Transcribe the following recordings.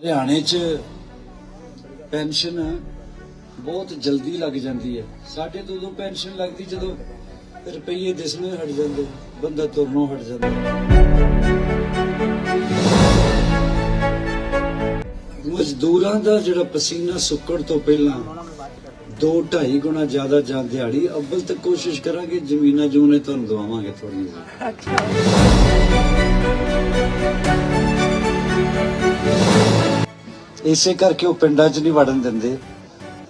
ਹਰਿਆਣੇ 'ਚ ਪੈਨਸ਼ਨ ਬਹੁਤ ਜਲਦੀ ਲੱਗ ਜਾਂਦੀ ਹੈ। ਸਾਡੇ ਤੋਂ ਉਦੋਂ ਪੈਨਸ਼ਨ ਲੱਗਦੀ ਜਦੋਂ ਰੁਪਈਏ ਦਿਸਣੇ ਹਟ ਜਾਂਦੇ, ਬੰਦਾ ਤੁਰਨੋਂ ਹਟ ਜਾਂਦਾ। ਮਜ਼ਦੂਰਾਂ ਦਾ ਜਿਹੜਾ ਪਸੀਨਾ ਸੁੱਕਣ ਤੋਂ ਪਹਿਲਾਂ 2.5 ਗੁਣਾ ਜ਼ਿਆਦਾ ਜਾਂ ਦਿਹਾੜੀ ਅੱਵਲ ਤੱਕ ਕੋਸ਼ਿਸ਼ ਕਰਾਂਗੇ, ਜ਼ਮੀਨਾਂ ਜੂਨੇ ਤੁਹਾਨੂੰ ਦਵਾਵਾਂਗੇ ਥੋੜੀ ਜਿਹੀ। ਇਸੇ ਕਰਕੇ ਉਹ ਪਿੰਡਾਂ 'ਚ ਨਹੀਂ ਵੜਨ ਦਿੰਦੇ।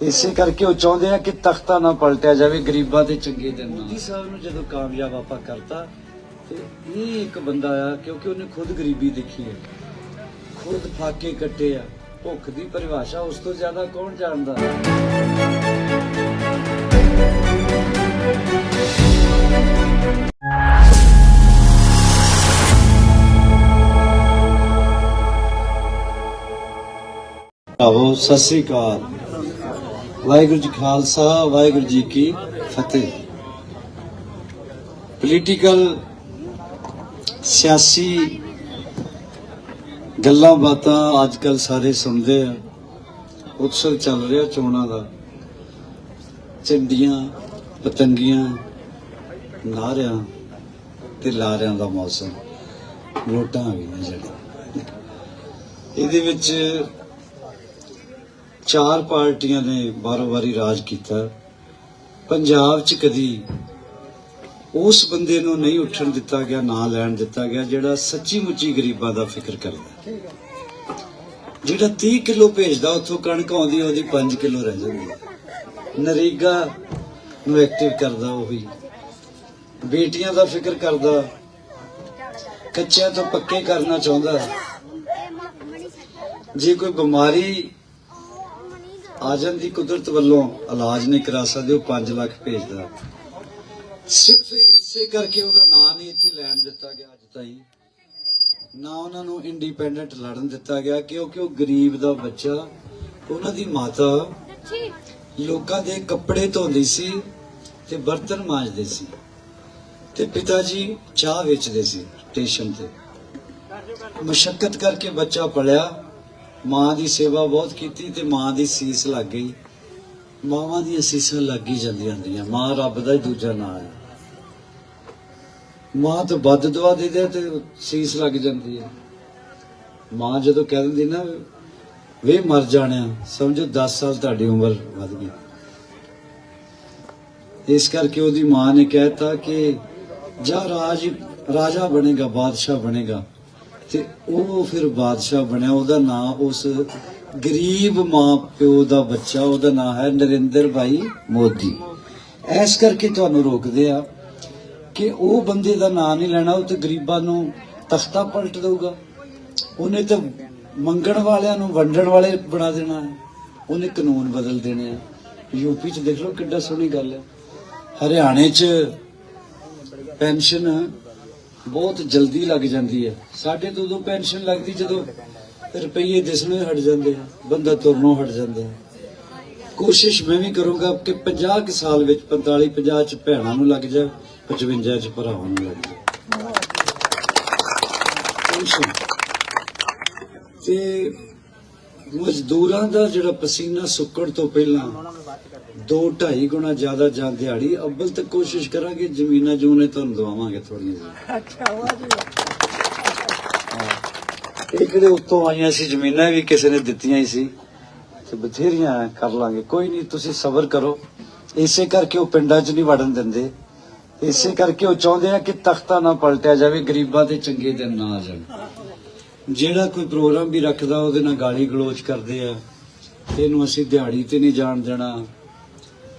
ਇਸੇ ਕਰਕੇ ਉਹ ਚਾਹੁੰਦੇ ਆ ਕਿ ਤਖਤਾ ਨਾ ਪਲਟਿਆ ਜਾਵੇ, ਗਰੀਬਾਂ ਦੇ ਚੰਗੇ ਦਿਨ ਮੋਦੀ ਸਾਹਿਬ ਨੂੰ ਜਦੋਂ ਕਾਮਯਾਬ ਆਪਾਂ ਕਰਤਾ, ਤੇ ਇਹ ਇੱਕ ਬੰਦਾ ਆ, ਕਿਉਂਕਿ ਉਹਨੇ ਖੁਦ ਗਰੀਬੀ ਦੇਖੀ ਹੈ। ਖੁਦ ਫਾਕੇ ਕੱਟੇ ਆ, ਭੁੱਖ ਦੀ ਪਰਿਭਾਸ਼ਾ, ਉਸ ਤੋਂ ਜ਼ਿਆਦਾ ਕੌਣ ਜਾਣਦਾ? ਆਵੋ ਸਤਿ ਸ੍ਰੀ ਅਕਾਲ। ਵਾਹਿਗੁਰੂ ਜੀ ਖਾਲਸਾ, ਵਾਹਿਗੁਰੂ ਜੀ ਕੀ ਫਤਿਹ। ਪੋਲੀਟੀਕਲ ਸਿਆਸੀ ਗੱਲਾਂ ਬਾਤਾਂ ਅੱਜ ਕੱਲ ਸਾਰੇ ਸੁਣਦੇ ਆ। ਉਤਸਵ ਚੱਲ ਰਿਹਾ ਚੋਣਾਂ ਦਾ। ਚੰਡੀਆਂ ਪਤੰਗੀਆਂ ਨਾਰਿਆਂ ਤੇ ਲਾਰਿਆਂ ਦਾ ਮੌਸਮ। ਵੋਟਾਂ ਆ ਗਈਆਂ ਜਿਹੜੇ ਇਹਦੇ ਵਿੱਚ ਚਾਰ ਪਾਰਟੀਆਂ ਨੇ ਬਾਰੋ-ਬਾਰੀ ਰਾਜ ਕੀਤਾ। ਪੰਜਾਬ 'ਚ ਕਦੀ ਉਸ ਬੰਦੇ ਨੂੰ ਨਹੀਂ ਉੱਠਣ ਦਿੱਤਾ ਗਿਆ, ਨਾ ਲੈਣ ਦਿੱਤਾ ਗਿਆ, ਜਿਹੜਾ ਸੱਚੀ ਮੁੱਚੀ ਗਰੀਬਾਂ ਦਾ ਫਿਕਰ ਕਰਦਾ। ਜਿਹੜਾ 30 ਕਿਲੋ ਭੇਜਦਾ, ਉੱਥੋਂ ਕਣਕ ਆਉਂਦੀ, ਉਹਦੀ 5 ਕਿਲੋ ਰਹਿ ਜਾਂਦੀ। ਨਰੇਗਾ ਨੂੰ ਐਕਟਿਵ ਕਰਦਾ ਉਹੀ। ਬੇਟੀਆਂ ਦਾ ਫਿਕਰ ਕਰਦਾ। ਕੱਚਿਆਂ ਤੋਂ ਪੱਕੇ ਕਰਨਾ ਚਾਹੁੰਦਾ। ਜੇ ਕੋਈ ਬਿਮਾਰੀ ਆ ਜਾਂਦੀ ਕੁਦਰਤ ਵੱਲੋਂ ਇਲਾਜ ਨਹੀਂ ਕਰਾ ਸਕਦੇ ਉਹ 5 ਲੱਖ ਭੇਜਦਾ ਸਿਰਫ ਇਸੇ ਕਰਕੇ ਉਹਦਾ ਨਾਂ ਨਹੀਂ ਇੱਥੇ ਲੈਣ ਦਿੱਤਾ ਗਿਆ ਅੱਜ ਤਾਈਂ। ਨਾ ਉਹਨਾਂ ਨੂੰ ਇੰਡੀਪੈਂਡੈਂਟ ਲੜਨ ਦਿੱਤਾ ਗਿਆ, ਕਿਉਂਕਿ ਉਹ ਗਰੀਬ ਦਾ ਬੱਚਾ, ਉਹਨਾਂ ਦੀ ਮਾਤਾ ਲੋਕਾਂ ਦੇ ਕੱਪੜੇ ਧੋਂਦੀ ਸੀ ਤੇ ਬਰਤਨ ਮਾਂਜਦੇ ਸੀ ਤੇ ਪਿਤਾ ਜੀ ਚਾਹ ਵੇਚਦੇ ਸੀ ਸਟੇਸ਼ਨ ਤੇ। ਮੁਸ਼ਕਲ ਕਰਕੇ ਬੱਚਾ ਪੜਿਆ। ਮਾਂ ਦੀ ਸੇਵਾ ਬਹੁਤ ਕੀਤੀ ਤੇ ਮਾਂ ਦੀ ਸੀਸ ਲੱਗ ਗਈ। ਮਾਵਾਂ ਦੀਆਂ ਸੀਸਾਂ ਲੱਗ ਹੀ ਜਾਂਦੀਆਂ ਹੁੰਦੀਆਂ। ਮਾਂ ਰੱਬ ਦਾ ਹੀ ਦੂਜਾ ਨਾਮ ਹੈ। ਮਾਂ ਤੋਂ ਵੱਧ ਦਵਾ ਦੇ ਤੇ ਸੀਸ ਲੱਗ ਜਾਂਦੀ ਹੈ। ਮਾਂ ਜਦੋਂ ਕਹਿ ਦਿੰਦੀ ਨਾ, ਵੇ ਮਰ ਜਾਣਿਆ, ਸਮਝੋ 10 ਸਾਲ ਤੁਹਾਡੀ ਉਮਰ ਵੱਧ ਗਈ। ਇਸ ਕਰਕੇ ਉਹਦੀ ਮਾਂ ਨੇ ਕਹਿਤਾ ਕਿ, ਜਾ ਰਾਜ, ਰਾਜਾ ਬਣੇਗਾ, ਬਾਦਸ਼ਾਹ ਬਣੇਗਾ। ਤੇ ਉਹ ਫਿਰ ਬਾਦਸ਼ਾਹ ਬਣਿਆ, ਉਹਦਾ ਨਾਂ ਉਸ ਗਰੀਬ ਮਾਂ ਪਿਓ ਦਾ ਬੱਚਾ, ਉਹਦਾ ਨਾਂ ਹੈ ਨਰਿੰਦਰ ਭਾਈ ਮੋਦੀ। ਐਸ ਕਰਕੇ ਤੁਹਾਨੂੰ ਰੋਕਦੇ ਆ ਕਿ ਉਹ ਬੰਦੇ ਦਾ ਨਾਂ ਨਹੀਂ ਲੈਣਾ, ਉਹ ਤੇ ਗਰੀਬਾਂ ਨੂੰ ਤਖਤਾ ਪਲਟ ਦਊਗਾ। ਉਹਨੇ ਤਾਂ ਮੰਗਣ ਵਾਲਿਆਂ ਨੂੰ ਵੰਡਣ ਵਾਲੇ ਬਣਾ ਦੇਣਾ ਹੈ। ਉਹਨੇ ਕਾਨੂੰਨ ਬਦਲ ਦੇਣੇ ਆ। ਯੂਪੀ ਚ ਦੇਖ ਲਓ ਕਿੱਡਾ ਸੋਹਣੀ ਗੱਲ ਹੈ। ਹਰਿਆਣੇ ਚ ਪੈਨਸ਼ਨ ਬਹੁਤ ਜਲਦੀ ਲੱਗ ਜਾਂਦੀ ਹੈ। ਸਾਡੇ ਤੋਂ ਉਦੋਂ ਪੈਨਸ਼ਨ ਲੱਗਦੀ ਜਦੋਂ ਰੁਪਈਏ ਦਿਸਣੇ ਹਟ ਜਾਂਦੇ ਆ, ਬੰਦਾ ਤੁਰਨੋਂ ਹਟ ਜਾਂਦਾ ਕੋਸ਼ਿਸ਼ ਮੈਂ ਵੀ ਕਰੂੰਗਾ ਕਿ 50 ਕੁ ਸਾਲ ਵਿੱਚ 45 50 ਚ ਭੈਣਾਂ ਨੂੰ ਲੱਗ ਜਾ 55 ਚ ਭਰਾਵਾਂ ਨੂੰ ਲੱਗ ਜਾ। ਤੇ ਮਜ਼ਦੂਰਾਂ ਦਾ ਜਿਹੜਾ ਪਸੀਨਾ ਸੁੱਕਣ ਤੋਂ ਪਹਿਲਾਂ 2.5 ਗੁਣਾ ਜ਼ਿਆਦਾ ਜਾਂ ਦਿਹਾੜੀ ਅੱਵਲ ਤੱਕ ਕੋਸ਼ਿਸ਼ ਕਰਾਂਗੇ ਜ਼ਮੀਨਾਂ ਜੂਨੇ ਤੁਹਾਨੂੰ ਦਵਾਵਾਂਗੇ ਥੋੜੀਆਂ ਜਿਹੀਆਂ। ਇਹ ਕਿਹੜੇ ਉੱਤੋਂ ਆਈਆਂ ਸੀ ਜ਼ਮੀਨਾਂ ਵੀ ਕਿਸੇ ਨੇ ਦਿੱਤੀਆਂ ਹੀ ਸੀ। ਤੇ ਬਥੇਰੀਆਂ ਕਰ ਲਾਂਗੇ। ਕੋਈ ਨਹੀਂ ਤੁਸੀਂ ਸਬਰ ਕਰੋ। ਇਸੇ ਕਰਕੇ ਉਹ ਪਿੰਡਾਂ 'ਚ ਨਹੀਂ ਵੜਨ ਦਿੰਦੇ। ਇਸੇ ਕਰਕੇ ਉਹ ਚਾਹੁੰਦੇ ਆ ਕਿ ਤਖਤਾ ਨਾ ਪਲਟਿਆ ਜਾਵੇ ਗਰੀਬਾਂ ਦੇ ਚੰਗੇ ਦਿਨ ਨਾ ਆ ਜਾਣ। ਜਿਹੜਾ ਕੋਈ ਪ੍ਰੋਗਰਾਮ ਵੀ ਰੱਖਦਾ, ਉਹਦੇ ਨਾਲ ਗਾਲੀ ਗਲੋਚ ਕਰਦੇ ਆ। ਤੈਨੂੰ ਅਸੀਂ ਦਿਹਾੜੀ ਤੇ ਨਹੀਂ ਜਾਣ ਦੇਣਾ।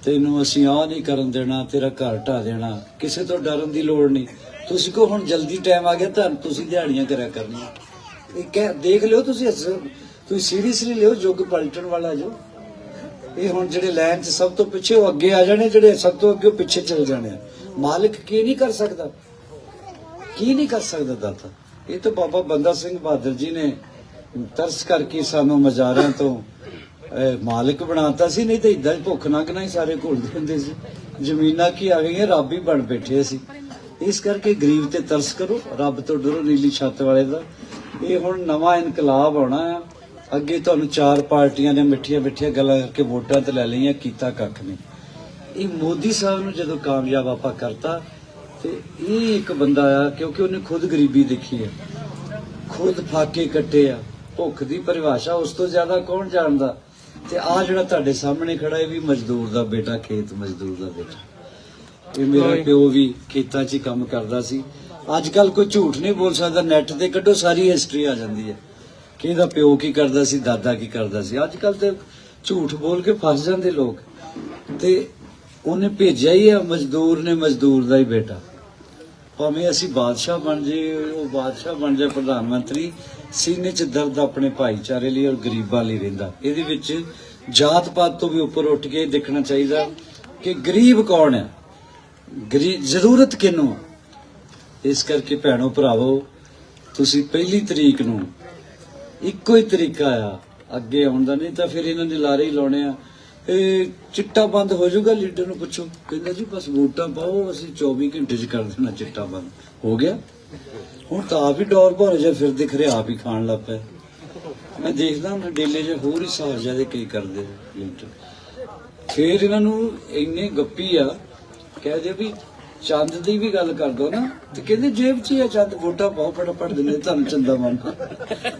ਤੈਨੂੰ ਅਸੀਂ ਆਹ ਨਹੀਂ ਕਰਨ ਦੇਣਾ, ਤੇਰਾ ਘਰ ਢਾ ਦੇਣਾ। ਕਿਸੇ ਤੋਂ ਡਰਨ ਦੀ ਲੋੜ ਨਹੀਂ। ਤੁਸੀਂ ਕੋ ਹੁਣ ਜਲਦੀ ਟਾਈਮ ਆ ਗਿਆ ਤਾਂ ਤੁਸੀਂ ਦਿਹਾੜੀਆਂ ਕਰਿਆ ਕਰਨੀਆਂ। ਇਹ ਕਹਿ, ਦੇਖ ਲਿਓ ਤੁਸੀਂ ਤੁਸੀਂ ਸੀਰੀਅਸਲੀ ਲਿਓ ਯੁੱਗ ਪਲਟਣ ਵਾਲਾ ਜੋ। ਇਹ ਹੁਣ ਜਿਹੜੇ ਲਾਈਨ 'ਚ ਸਭ ਤੋਂ ਪਿੱਛੇ ਉਹ ਅੱਗੇ ਆ ਜਾਣੇ, ਜਿਹੜੇ ਸਭ ਤੋਂ ਅੱਗੇ ਉਹ ਪਿੱਛੇ ਚਲ ਜਾਣੇ ਆ। ਮਾਲਕ ਕੀ ਨਹੀਂ ਕਰ ਸਕਦਾ? ਕੀ ਨਹੀਂ ਕਰ ਸਕਦਾ ਦਾਤਾ? ਇਹ ਤਾਂ ਬਾਬਾ ਬੰਦਾ ਸਿੰਘ ਬਹਾਦਰ ਜੀ ਨੇ ਤਰਸ ਕਰਕੇ ਸਾਨੂੰ ਮਜ਼ਾਰਿਆਂ ਤੋਂ ਮਾਲਕ ਬਣਾਤਾ ਸੀ, ਨਹੀਂ ਤਾਂ ਇਦਾਂ ਭੁੱਖ ਨੰਗ ਹੀ ਸਾਰੇ ਘੁਲਦੇ ਹੁੰਦੇ ਸੀ। ਜ਼ਮੀਨਾਂ ਕੀ ਆ ਗਈਆਂ, ਰੱਬ ਹੀ ਬਣ ਬੈਠੇ ਸੀ। ਇਸ ਕਰਕੇ ਗਰੀਬ ਤੇ ਤਰਸ ਕਰੋ, ਰੱਬ ਤੋਂ ਡਰੋ, ਨੀਲੀ ਛੱਤ ਵਾਲੇ ਦਾ। ਇਹ ਹੁਣ ਨਵਾਂ ਇਨਕਲਾਬ ਆਉਣਾ ਆ। ਅੱਗੇ ਤੁਹਾਨੂੰ ਚਾਰ ਪਾਰਟੀਆਂ ਨੇ ਮਿੱਠੀਆਂ ਮਿੱਠੀਆਂ ਗੱਲਾਂ ਕਰਕੇ ਵੋਟਾਂ ਤੇ ਲੈ ਲਈਆਂ, ਕੀਤਾ ਕੱਖ ਨਹੀਂ। ਇਹ ਮੋਦੀ ਸਾਹਿਬ ਨੂੰ ਜਦੋਂ ਕਾਮਯਾਬ ਆਪਾਂ ਕਰਤਾ ਤੇ ਇਹ ਇੱਕ ਬੰਦਾ ਆ ਕਿਉਂਕਿ ਉਹਨੇ ਖੁਦ ਗਰੀਬੀ ਦੇਖੀ ਹੈ ਖੁਦ ਫਾਕੇ ਕੱਟੇ ਆ। ਭੁੱਖ ਦੀ ਪਰਿਭਾਸ਼ਾ ਉਸ ਤੋਂ ਜ਼ਿਆਦਾ ਕੌਣ ਜਾਣਦਾ? ਤੇ ਆ ਜਿਹੜਾ ਤੁਹਾਡੇ ਸਾਹਮਣੇ ਖੜਾ ਇਹ ਵੀ ਮਜ਼ਦੂਰ ਦਾ ਬੇਟਾ ਖੇਤ ਮਜ਼ਦੂਰ ਦਾ ਬੇਟਾ। ਇਹ ਮੇਰਾ ਪਿਓ ਵੀ ਖੇਤਾਂ 'ਚ ਹੀ ਕੰਮ ਕਰਦਾ ਸੀ। ਅੱਜ ਕੱਲ ਕੋਈ ਝੂਠ ਨਹੀਂ ਬੋਲ ਸਕਦਾ ਨੈਟ ਤੇ ਕੱਢੋ ਸਾਰੀ ਹਿਸਟਰੀ ਆ ਜਾਂਦੀ ਹੈ ਕਿ ਇਹਦਾ ਪਿਓ ਕੀ ਕਰਦਾ ਸੀ ਦਾਦਾ ਕੀ ਕਰਦਾ ਸੀ। ਅੱਜ ਕੱਲ ਤੇ ਝੂਠ ਬੋਲ ਕੇ ਫਸ ਜਾਂਦੇ ਲੋਕ। ਤੇ ਉਹਨੇ ਭੇਜਿਆ ਹੀ ਆ ਮਜ਼ਦੂਰ ਨੇ ਮਜ਼ਦੂਰ ਦਾ ਹੀ ਬੇਟਾ। ਭਾਵੇਂ ਅਸੀਂ ਬਾਦਸ਼ਾਹ ਬਣ ਜੇ, ਉਹ ਬਾਦਸ਼ਾਹ ਬਣ ਜਾਏ, ਪ੍ਰਧਾਨ ਮੰਤਰੀ, ਸੀਨੇ 'ਚ ਦਰਦ ਆਪਣੇ ਭਾਈਚਾਰੇ ਲਈ ਔਰ ਗਰੀਬਾਂ ਲਈ ਰਹਿੰਦਾ। ਇਹਦੇ ਵਿੱਚ ਜਾਤ ਪਾਤ ਤੋਂ ਵੀ ਉੱਪਰ ਉੱਠ ਕੇ ਦੇਖਣਾ ਚਾਹੀਦਾ ਕਿ ਗਰੀਬ ਕੌਣ ਹੈ? ਗਰੀਬ ਜ਼ਰੂਰਤ ਕਿਹਨੂੰ ਇਸ ਕਰਕੇ ਭੈਣੋ ਭਰਾਵੋ, ਤੁਸੀਂ ਪਹਿਲੀ ਤਰੀਕ ਨੂੰ ਇੱਕੋ ਹੀ ਤਰੀਕਾ ਆ, ਅੱਗੇ ਆਉਣ ਦਾ, ਨਹੀਂ ਤਾਂ ਫਿਰ ਇਹਨਾਂ ਨੇ ਲਾਰੇ ਹੀ ਲਾਉਣੇ ਆ। ਇਹ ਚਿੱਟਾ ਬੰਦ ਹੋ ਜਾਊਗਾ, ਲੀਡਰ ਨੂੰ ਪੁੱਛੋ। ਕਹਿੰਦਾ ਜੀ, ਬਸ ਵੋਟਾਂ ਪਾਓ, ਅਸੀਂ 24 ਘੰਟੇ 'ਚ ਕਰ ਦੇਣਾ ਚਿੱਟਾ ਬੰਦ। ਹੋ ਗਿਆ? ਹੁਣ ਤਾਂ ਆਪ ਹੀ ਡੋਰ ਭਰ ਜਾ ਫਿਰ ਦਿਖ ਰਿਹਾ, ਆਪ ਹੀ ਖਾਣ ਲੱਗ ਪਿਆ। ਮੈਂ ਦੇਖਦਾ ਨਾ ਡੇਲੇ 'ਚ ਹੋਰ ਹੀ ਸਾਰ ਜਿਆਦੇ ਕੀ ਕਰਦੇ ਲੀਡਰ। ਫਿਰ ਇਹਨਾਂ ਨੂੰ ਇੰਨੇ ਗੱਪੀ ਆ, ਕਹਿ ਦੇ ਵੀ ਚੰਦ ਦੀ ਵੀ ਗੱਲ ਕਰ ਦੋ ਨਾ, ਤੇ ਕਹਿੰਦੇ ਜੇਬ 'ਚ ਹੀ ਚੰਦ, ਵੋਟਾਂ ਪਾਓ, ਫਟਾਫਟ ਦਿੰਦੇ ਤੁਹਾਨੂੰ ਚੰਦਾ ਮਨ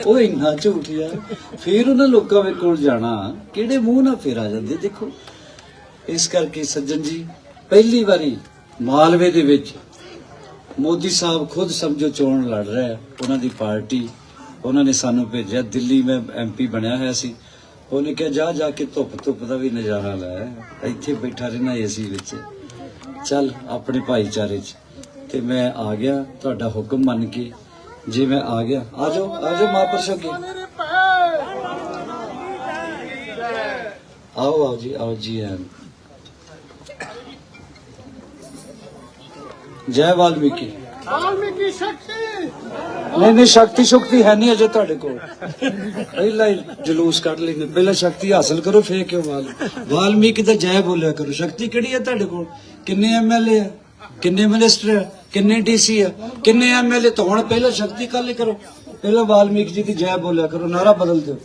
ਉਹ ਇੰਨਾ ਝੂਠ ਫਿਰ ਉਹਨਾਂ ਲੋਕਾਂ ਦੇ ਕੋਲ ਜਾਣਾ, ਕਿਹੜੇ ਮੂੰਹ ਨਾਲ ਫੇਰ ਆ ਜਾਂਦੇ, ਦੇਖੋ। ਇਸ ਕਰਕੇ ਸੱਜਣ ਜੀ, ਪਹਿਲੀ ਵਾਰੀ ਮਾਲਵੇ ਦੇ ਵਿੱਚ ਮੋਦੀ ਸਾਹਿਬ ਖੁਦ ਸਮਝੋ ਚੋਣ ਲੜ ਰਿਹਾ ਹੈ ਉਹਨਾਂ ਦੀ ਪਾਰਟੀ, ਉਹਨਾਂ ਨੇ ਸਾਨੂੰ ਭੇਜਿਆ, ਦਿੱਲੀ ਮੈਂ ਐਮਪੀ ਬਣਿਆ ਹੋਇਆ ਸੀ। ਉਹਨੇ ਕਿਹਾ, ਜਾ ਜਾ ਕੇ ਧੁੱਪ ਧੁੱਪ ਦਾ ਵੀ ਨਜ਼ਾਰਾ ਲੈ। ਇੱਥੇ ਬੈਠਾ ਰਹਿਣਾ ਏਸੀ ਵਿੱਚ। ਚੱਲ ਆਪਣੇ ਭਾਈਚਾਰੇ 'ਚ। ਤੇ ਮੈਂ ਆ ਗਿਆ ਤੁਹਾਡਾ ਹੁਕਮ ਮੰਨ ਕੇ। ਜੇ ਮੈਂ ਆ ਗਿਆ ਆ ਜਾਓ ਆ ਜਾਓ ਮਹਾਂਪੁਰਸ਼ੋ ਕੀ ਆਓ ਆਓ ਜੀ ਆਓ ਜੀ ਆਇਆਂ ਨੂੰ। ਜੈ ਵਾਲਮੀਕੀ। ਵਾਲਮੀਕੀ ਸ਼ਕਤੀ। ਨਹੀਂ ਨਹੀਂ ਸ਼ਕਤੀ ਸ਼ੁਕਤੀ ਹੈ ਨਹੀਂ ਅਜੇ ਤੁਹਾਡੇ ਕੋਲ। ਪਹਿਲਾਂ ਹੀ ਜਲੂਸ ਕੱਢ ਲੈਂਦੇ। ਪਹਿਲਾਂ ਸ਼ਕਤੀ ਹਾਸਲ ਕਰੋ ਫੇਰ ਕਿਉਂ ਵਾਲ ਵਾਲਮੀਕੀ ਤਾਂ ਜੈ ਬੋਲਿਆ ਕਰੋ। ਸ਼ਕਤੀ ਕਿਹੜੀ ਹੈ ਤੁਹਾਡੇ ਕੋਲ? ਕਿੰਨੇ ਐਮਐਲਏ ਆ? ਕਿੰਨੇ ਮਿਨਿਸਟਰ ਆ? ਕਿੰਨੇ ਡੀਸੀ ਆ? ਕਿੰਨੇ ਐਮਐਲਏ ਤਾਂ ਹੁਣ ਪਹਿਲਾਂ ਸ਼ਕਤੀ ਕਾਲੇ ਕਰੋ। ਪਹਿਲਾਂ ਵਾਲਮੀਕੀ ਜੀ ਦੀ ਜੈ ਬੋਲਿਆ ਕਰੋ ਨਾਰਾ ਬਦਲ ਦਿਓ।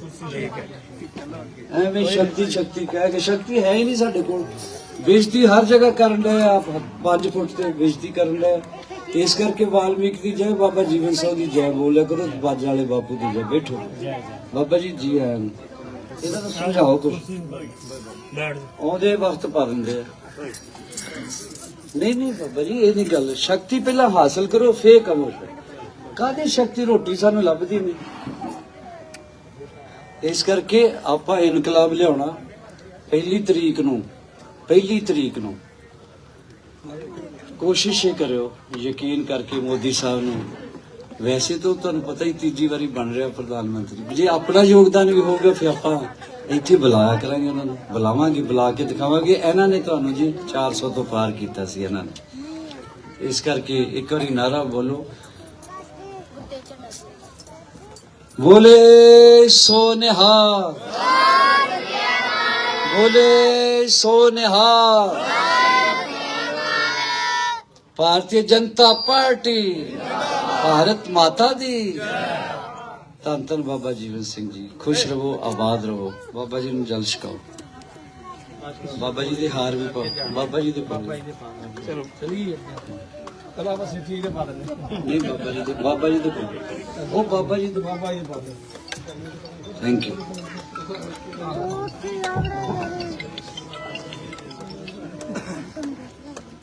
ਐਵੇਂ ਸ਼ਕਤੀ ਸ਼ਕਤੀ ਕਹਿ ਕੇ ਸ਼ਕਤੀ ਹੈ ਹੀ ਨਹੀਂ ਸਾਡੇ ਕੋਲ। ਬੇਇੱਜ਼ਤੀ ਹਰ ਜਗ੍ਹਾ ਕਰਨ ਦੇ ਆਪ 5 ਫੁੱਟ ਤੇ ਬੇਇੱਜ਼ਤੀ ਕਰਨ ਦੇ ਇਸ ਕਰਕੇ ਵਾਲਮੀਕ ਦੀ ਜੈ ਬਾਬਾ ਜੀਵਨ ਸਿੰਘ ਦੀ ਜੈ ਬੋਲਿਆ ਕਰੋ ਬਾਜ ਵਾਲੇ ਬਾਪੂ ਦੀ ਜੈ। ਬੈਠੋ। ਬਾਬਾ ਜੀ ਜੀ ਆਇਆਂ ਨੂੰ। ਸਮਝਾਓ ਕੁਝ ਆਉਂਦੇ ਵਕਤ ਪਾ ਦਿੰਦੇ ਆ। ਨਹੀਂ ਨਹੀਂ ਬਾਬਾ ਜੀ, ਇਹ ਨਹੀਂ ਗੱਲ। ਸ਼ਕਤੀ ਪਹਿਲਾਂ ਹਾਸਲ ਕਰੋ, ਫੇਰ ਕਮੋ ਕਾਹਦੀ ਸ਼ਕਤੀ? ਰੋਟੀ ਸਾਨੂੰ ਲੱਭਦੀ ਨਹੀਂ। ਇਸ ਕਰਕੇ ਆਪਾਂ ਇਨਕਲਾਬ ਲਿਆਉਣਾ ਪਹਿਲੀ ਤਰੀਕ ਨੂੰ, ਪਹਿਲੀ ਤਰੀਕ ਨੂੰ। ਕੋਸ਼ਿਸ਼ ਇਹ ਕਰਿਓ, ਯਕੀਨ ਕਰਕੇ ਮੋਦੀ ਸਾਹਿਬ ਨੂੰ। ਵੈਸੇ ਤਾਂ ਤੁਹਾਨੂੰ ਪਤਾ ਹੀ ਤੀਜੀ ਵਾਰੀ ਬਣ ਰਿਹਾ ਪ੍ਰਧਾਨ ਮੰਤਰੀ। ਜੇ ਆਪਣਾ ਯੋਗਦਾਨ ਵੀ ਹੋਊਗਾ, ਫਿਰ ਆਪਾਂ ਇੱਥੇ ਬੁਲਾਇਆ ਕਰਾਂਗੇ ਉਹਨਾਂ ਨੂੰ। ਬੁਲਾਵਾਂਗੇ, ਬੁਲਾ ਕੇ ਦਿਖਾਵਾਂਗੇ। ਇਹਨਾਂ ਨੇ ਤੁਹਾਨੂੰ ਜੀ 400 ਤੋਂ ਪਾਰ ਕੀਤਾ ਸੀ ਇਹਨਾਂ ਨੇ। ਇਸ ਕਰਕੇ ਇੱਕ ਵਾਰੀ ਨਾਰਾ ਬੋਲੋ। ਬੋਲੇ ਸੋ ਨਿਹਾਲ ਬੋਲੇ ਸੋ ਨਿਹਾਲ ਭਾਰਤੀ ਜਨਤਾ ਪਾਰਟੀ, ਭਾਰਤ ਮਾਤਾ ਦੀ। ਧੰਨ ਧੰਨ ਬਾਬਾ ਜੀਵਨ ਸਿੰਘ ਜੀ। ਖੁਸ਼ ਰਹੋ ਆਬਾਦ ਰਹੋ। ਬਾਬਾ ਜੀ ਨੂੰ ਜਲ ਛਕਾਓ। ਬਾਬਾ ਜੀ ਦੇ ਹਾਰ ਵੀ ਪਾਓ ਬਾਬਾ ਜੀ ਦੇ ਪਾਓ ਚਲੋ ਚਲੀਏ। ਚਲੋ ਆਪਾਂ ਸਿੱਧੀ ਦੇ ਪਾ ਦਿੰਦੇ ਨਹੀਂ ਬਾਬਾ ਜੀ ਦੇ ਬਾਬਾ ਜੀ ਦੇ ਪਾਓ ਉਹ ਬਾਬਾ ਜੀ ਦੇ ਬਾਬਾ ਜੀ ਦੇ ਥੈਂਕ ਯੂ